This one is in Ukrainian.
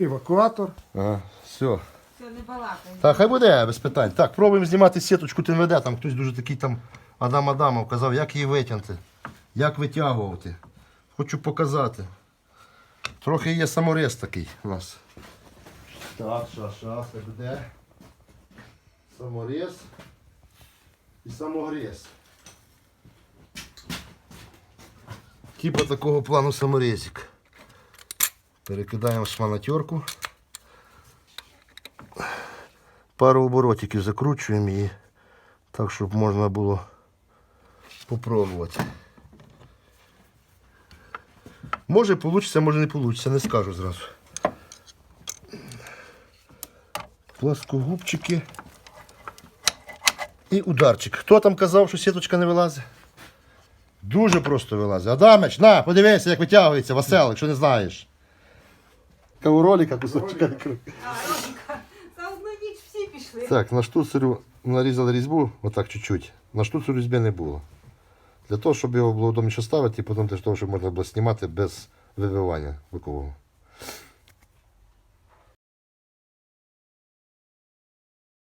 евакуатор. Ага, все. Все, не балакай. Так, хай буде, без питань. Так, пробуємо знімати сіточку ТНВД. Там хтось дуже такий там Адам Адамов казав, як її витягнути, як витягувати. Хочу показати. Трохи є саморез такий у нас. Так, ша, ша, це буде. Саморез і самогрез. Типа такого плану саморезик. Перекидаємо шманатерку. Пару оборотиків закручуємо і так, щоб можна було попробувати. Може вийде, може не вийде, не скажу зразу. Пласкогубчики і ударчик. Хто там казав, що сіточка не вилазить? Дуже просто вилазить. Адамич, на, подивися, як витягується Васел, якщо не знаєш. Кауроліка кусочка. А, Ромка, за одну ніч всі пішли. Так, на штуцерю нарізали різьбу, отак чуть-чуть. На штуцерю різьби не було. Для того, щоб його було удобніше ставити, і потім для того, щоб можна було знімати без вибивання бокового.